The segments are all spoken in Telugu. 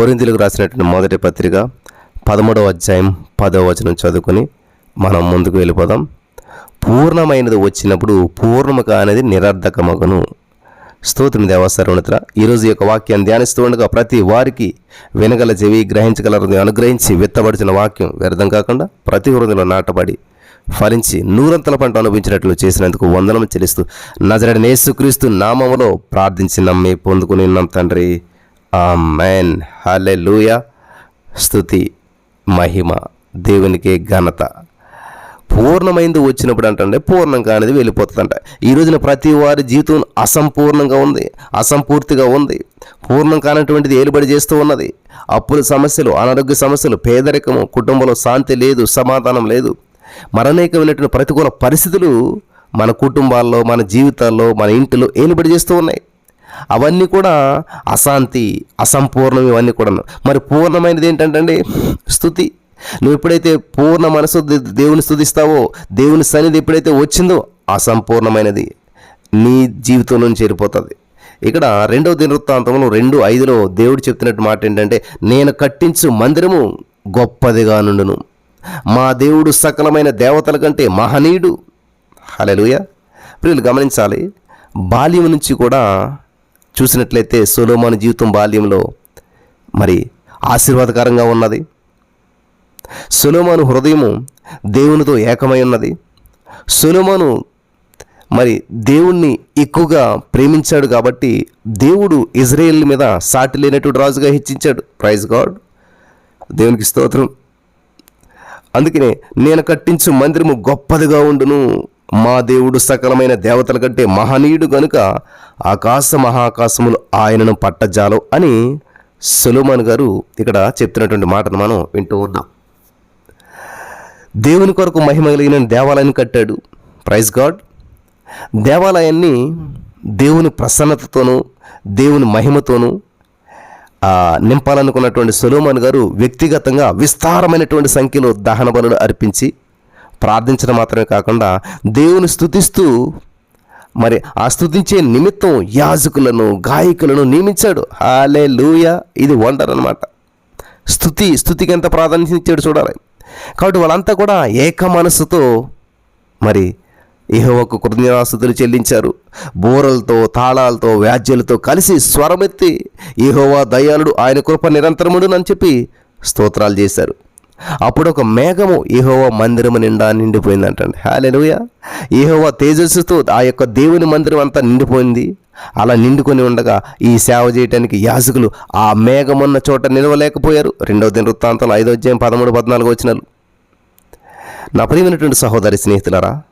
కొరింతలకు రాసినటువంటి మొదటి పత్రిక పదమూడవ అధ్యాయం పదవ వచనం చదువుకొని మనం ముందుకు వెళ్ళిపోదాం. పూర్ణమైనది వచ్చినప్పుడు పూర్ణము కానిది నిరర్ధకమగును. స్తోత్రం దేవసర్వణిత్ర ఈరోజు యొక్క వాక్యాన్ని ధ్యానిస్తూ ఉండగా ప్రతి వారికి వినగల చెవి గ్రహించగల అనుగ్రహించి విత్తబడిచిన వాక్యం వ్యర్థం కాకుండా ప్రతి హృదయంలో నాటబడి ఫలించి నూరంతల పంట అనుభవించినట్లు చేసినందుకు వందనం చెల్లిస్తూ నజరడనేసుక్రీస్తు నామములో ప్రార్థించి నమ్మి పొందుకుని ఉన్నాం తండ్రి. ఆ మ్యాన్ హాలే స్థుతి మహిమ దేవునికే ఘనత. పూర్ణమైంది వచ్చినప్పుడు అంటే పూర్ణం కానిది వెళ్ళిపోతుందంట. ఈ రోజున ప్రతి వారి జీవితం అసంపూర్ణంగా ఉంది అసంపూర్తిగా ఉంది. పూర్ణం కానటువంటిది ఏలుబడి చేస్తూ ఉన్నది. అప్పుల సమస్యలు అనారోగ్య సమస్యలు పేదరికము కుటుంబంలో శాంతి లేదు సమాధానం లేదు. మరనేకమైనటువంటి ప్రతికూల పరిస్థితులు మన కుటుంబాల్లో మన జీవితాల్లో మన ఇంటిలో ఏలుబడి చేస్తూ ఉన్నాయి. అవన్నీ కూడా అశాంతి అసంపూర్ణం ఇవన్నీ కూడా మరి పూర్ణమైనది ఏంటంటే స్థుతి. నువ్వు ఎప్పుడైతే పూర్ణ మనసు దేవుని స్థుతిస్తావో దేవుని సన్నిధి ఎప్పుడైతే వచ్చిందో అసంపూర్ణమైనది నీ జీవితం నుంచి చేరిపోతుంది. ఇక్కడ రెండవ దినవృత్తాంతంలో రెండు ఐదులో దేవుడు చెప్తున్నట్టు మాట ఏంటంటే నేను కట్టించు మందిరము గొప్పదిగా నుండును. మా దేవుడు సకలమైన దేవతల కంటే మహనీయుడు. హలలుయ ప్రియులు గమనించాలి బాల్యం నుంచి కూడా చూసినట్లయితే సొలోమాను జీవితం బాల్యంలో మరి ఆశీర్వాదకరంగా ఉన్నది. సొలోమాను హృదయము దేవునితో ఏకమై ఉన్నది. సొలోమాను మరి దేవుణ్ణి ఎక్కువగా ప్రేమించాడు కాబట్టి దేవుడు ఇజ్రాయేల్ మీద సాటి లేనటువంటి రాజుగా హెచ్చించాడు. Praise God. దేవునికి స్తోత్రం. అందుకనే నేను కట్టించు మందిరము గొప్పదిగా ఉండును. మా దేవుడు సకలమైన దేవతల కంటే మహనీయుడు గనుక ఆకాశ మహాకాశములు ఆయనను పట్టజాలో అని సులోమాన్ గారు ఇక్కడ చెప్తున్నటువంటి మాటను మనం వింటూ ఉన్నాం. దేవుని కొరకు మహిమ కలిగిన దేవాలయాన్ని కట్టాడు. Praise God. దేవాలయాన్ని దేవుని ప్రసన్నతతోనూ దేవుని మహిమతోనూ నింపాలనుకున్నటువంటి సొలోమన్ గారు వ్యక్తిగతంగా విస్తారమైనటువంటి సంఖ్యలో దహన బలులు అర్పించి ప్రార్థించడం మాత్రమే కాకుండా దేవుని స్థుతిస్తూ మరి ఆ స్థుతించే నిమిత్తం యాజకులను గాయకులను నియమించాడు. హాలే లూయ ఇది వండర్ అనమాట స్థుతి స్థుతికి ఎంత ప్రాధాన్యత ఇచ్చాడు చూడాలి. కాబట్టి వాళ్ళంతా కూడా ఏక మనస్సుతో మరి ఇహోవకు కృతజ్ఞతాస్తుతులు చెల్లించారు. బోరలతో తాళాలతో వ్యాజ్యాలతో కలిసి స్వరమెత్తి ఇహోవా దయాళుడు ఆయన కృప నిరంతరముడు అని చెప్పి స్తోత్రాలు చేశారు. అప్పుడు ఒక మేఘము ఇహోవా మందిరము నిండా నిండిపోయిందంటండి. హాలెలుయ ఇహోవా తేజస్సుతో ఆ యొక్క దేవుని మందిరం అంతా నిండిపోయింది. అలా నిండుకొని ఉండగా ఈ సేవ చేయడానికి యాజకులు ఆ మేఘమున్న చోట నిలవలేకపోయారు. రెండవ దిన వృత్తాంతంలో ఐదో అధ్యాయం పదమూడు పద్నాలుగు వచ్చినాలు నా ప్రియమైనటువంటి సహోదరి స్నేహితులారా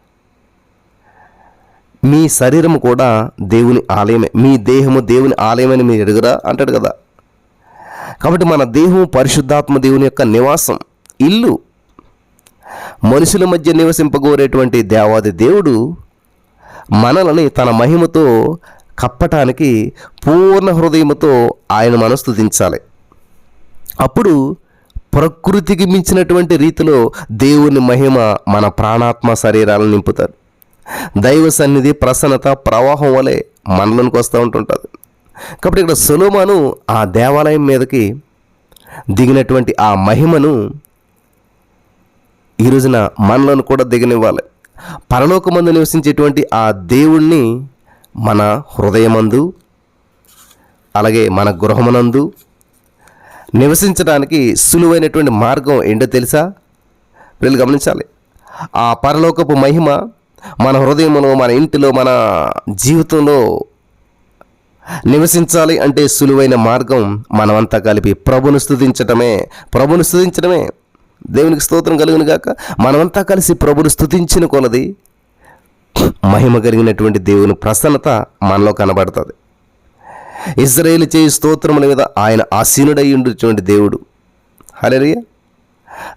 మీ శరీరము కూడా దేవుని ఆలయమే. మీ దేహము దేవుని ఆలయమని మీరు ఎరుగురా? అంటాడు కదా. కాబట్టి మన దేహం పరిశుద్ధాత్మ దేవుని యొక్క నివాసం. ఇల్లు. మనుషుల మధ్య నివసింపగోరేటువంటి దేవాది దేవుడు మనలని తన మహిమతో కప్పటానికి పూర్ణ హృదయముతో ఆయన మనం దించాలి. అప్పుడు ప్రకృతికి మించినటువంటి రీతిలో దేవుని మహిమ మన ప్రాణాత్మ శరీరాలను నింపుతారు దైవ సన్నిధి ప్రసన్నత ప్రవాహం వలె మనలోనికి వస్తూ ఉంటుంటుంది. కాబట్టి ఇక్కడ సులోమాను ఆ దేవాలయం మీదకి దిగినటువంటి ఆ మహిమను ఈ రోజున మనలను కూడా దిగనివ్వాలి. పరలోకమందు నివసించేటువంటి ఆ దేవుణ్ణి మన హృదయమందు అలాగే మన గృహమునందు నివసించడానికి సులువైనటువంటి మార్గం ఏంటో తెలుసా? వీళ్ళు గమనించాలి. ఆ పరలోకపు మహిమ మన హృదయంలో మన ఇంటిలో మన జీవితంలో నివసించాలి అంటే సులువైన మార్గం మనమంతా కలిపి ప్రభును స్థుతించటమే ప్రభును స్థుతించడమే దేవునికి స్తోత్రం కలుగును గాక. మనమంతా కలిసి ప్రభుని స్థుతించిన కొలది మహిమ కలిగినటువంటి దేవుని ప్రసన్నత మనలో కనబడుతుంది. ఇజ్రాయేల్ చేయి స్తోత్రముల మీద ఆయన ఆసీనుడై ఉండేటువంటి దేవుడు. హలేరియ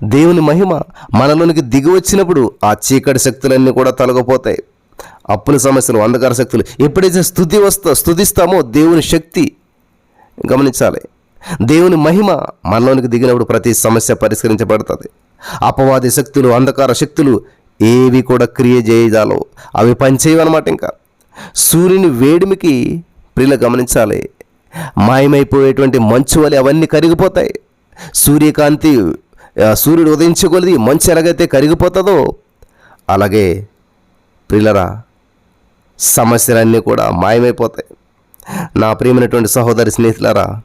దేవుని మహిమ మనలోనికి దిగి వచ్చినప్పుడు ఆ చీకటి శక్తులన్నీ కూడా తొలగిపోతాయి. అప్పుల సమస్యలు అంధకార శక్తులు ఎప్పుడైతే స్థుతి వస్తా స్థుతిస్తామో దేవుని శక్తి గమనించాలి. దేవుని మహిమ మనలోనికి దిగినప్పుడు ప్రతి సమస్య పరిష్కరించబడుతుంది. అపవాది శక్తులు అంధకార శక్తులు ఏవి కూడా క్రియ చేయజాలో అవి పనిచేయవు అనమాట ఇంకా. సూర్యుని వేడిమికి ప్రియులు గమనించాలి. మాయమైపోయేటువంటి మంచు వలె అవన్నీ కరిగిపోతాయి. సూర్యకాంతి సూర్యుడు ఉదయించగలిది మంచు ఎలాగైతే కరిగిపోతుందో అలాగే ప్రిలరా సమస్యలన్నీ కూడా మాయమైపోతాయి. నా ప్రియమైనటువంటి సహోదరి స్నేహితులరా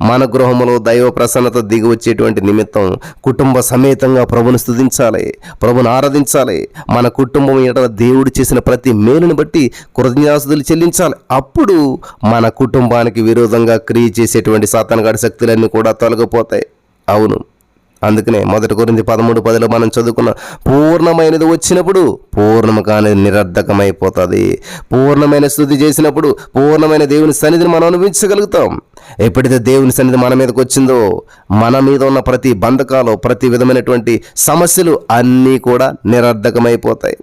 మన గృహములో దైవ ప్రసన్నత దిగి వచ్చేటువంటి నిమిత్తం కుటుంబ సమేతంగా ప్రభుని స్థుతించాలి ప్రభుని ఆరాధించాలి. మన కుటుంబం ఎడల దేవుడు చేసిన ప్రతి మేలుని బట్టి కృతజ్ఞాసులు చెల్లించాలి. అప్పుడు మన కుటుంబానికి విరోధంగా క్రియ చేసేటువంటి సాతానగాడి శక్తులన్నీ కూడా తొలగిపోతాయి. అవును. అందుకనే మొదటి గురించి పదమూడు పదిలో మనం చదువుకున్న పూర్ణమైనది వచ్చినప్పుడు పూర్ణము కానీ నిరర్ధకమైపోతుంది. పూర్ణమైన స్థుతి చేసినప్పుడు పూర్ణమైన దేవుని సన్నిధిని మనం అనుభవించగలుగుతాం. ఎప్పుడైతే దేవుని సన్నిధి మన మీదకి వచ్చిందో మన మీద ఉన్న ప్రతి బంధకాలు ప్రతి విధమైనటువంటి సమస్యలు అన్నీ కూడా నిరర్ధకమైపోతాయి.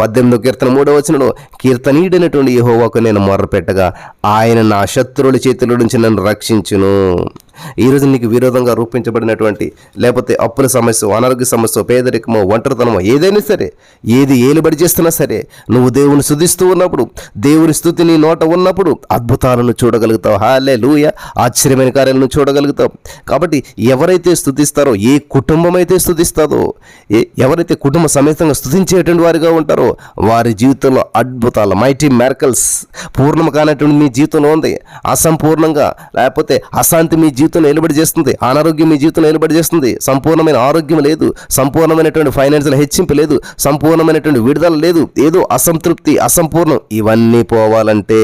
పద్దెనిమిదో కీర్తన మూడో వచనంలో కీర్తనీయుడైనటువంటి యహోవాకు నేను మొర్రపెట్టగా ఆయన నా శత్రువుల చేతుల నుంచి నన్ను రక్షించును. ఈరోజు నీకు విరోధంగా రూపించబడినటువంటి లేకపోతే అప్పుల సమస్య అనారోగ్య సమస్య పేదరికమో ఒంటరితనమో ఏదైనా సరే ఏది ఏలుబడి చేస్తున్నా సరే నువ్వు దేవుని స్తుతిస్తూ ఉన్నప్పుడు దేవుని స్థుతి నీ నోట ఉన్నప్పుడు అద్భుతాలను చూడగలుగుతావు. హాలే లూయ ఆశ్చర్యమైన కార్యాలను చూడగలుగుతావు. కాబట్టి ఎవరైతే స్థుతిస్తారో ఏ కుటుంబం అయితే స్థుతిస్తారో ఎవరైతే కుటుంబ సమేతంగా స్థుతించేటువంటి వారిగా ఉంటారో వారి జీవితంలో అద్భుతాలు మైటీ మెరకల్స్ పూర్ణం కానటువంటి మీ జీవితంలో ఉంది. అసంపూర్ణంగా లేకపోతే అశాంతి మీ జీవితం జీవితంలో నిలబడి చేస్తుంది. అనారోగ్యం మీ జీవితంలో నిలబడి చేస్తుంది. సంపూర్ణమైన ఆరోగ్యం లేదు. సంపూర్ణమైనటువంటి ఫైనాన్షియల్ హెచ్చింపు లేదు. సంపూర్ణమైనటువంటి విడుదల లేదు. ఏదో అసంతృప్తి అసంపూర్ణం. ఇవన్నీ పోవాలంటే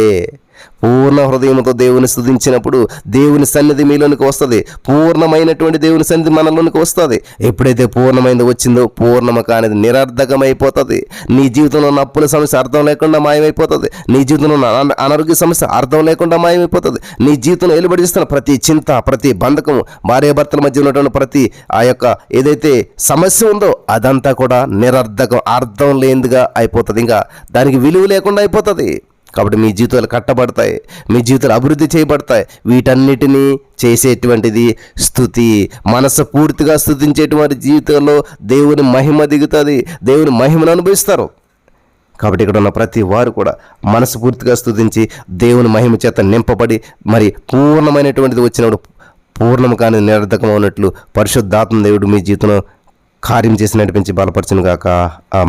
పూర్ణ హృదయంతో దేవుని స్థుతించినప్పుడు దేవుని సన్నిధి మీలోనికి వస్తుంది. పూర్ణమైనటువంటి దేవుని సన్నిధి మనలోనికి వస్తుంది. ఎప్పుడైతే పూర్ణమైనది వచ్చిందో పూర్ణమ కానిది నిరర్ధకమైపోతుంది. నీ జీవితంలో ఉన్న అప్పుల సమస్య అర్థం లేకుండా మాయమైపోతుంది. నీ జీవితంలో ఉన్న అన- అనారోగ్య సమస్య అర్థం లేకుండా మాయమైపోతుంది. నీ జీవితంలో వెలుబడిస్తున్న ప్రతి చింత ప్రతి బంధకము భార్యాభర్తల మధ్య ఉన్నటువంటి ప్రతి ఆ యొక్క ఏదైతే సమస్య ఉందో అదంతా కూడా నిరర్ధకం అర్థం లేనిదిగా అయిపోతుంది. ఇంకా దానికి విలువ లేకుండా అయిపోతుంది. కాబట్టి మీ జీవితాలు కట్టబడతాయి మీ జీవితాలు అభివృద్ధి చేయబడతాయి. వీటన్నిటినీ చేసేటువంటిది స్థుతి. మనసు పూర్తిగా స్థుతించేటువంటి జీవితంలో దేవుని మహిమ దిగుతుంది దేవుని మహిమను అనుభవిస్తారు. కాబట్టి ఇక్కడ ఉన్న ప్రతి వారు కూడా మనస్ఫూర్తిగా స్థుతించి దేవుని మహిమ చేత నింపబడి మరి పూర్ణమైనటువంటిది వచ్చినప్పుడు పూర్ణం కానీ నిరర్ధకం ఉన్నట్లు పరిశుద్ధాత్మ దేవుడు మీ జీవితంలో కార్యం చేసి నడిపించి బలపరచును గాక ఆ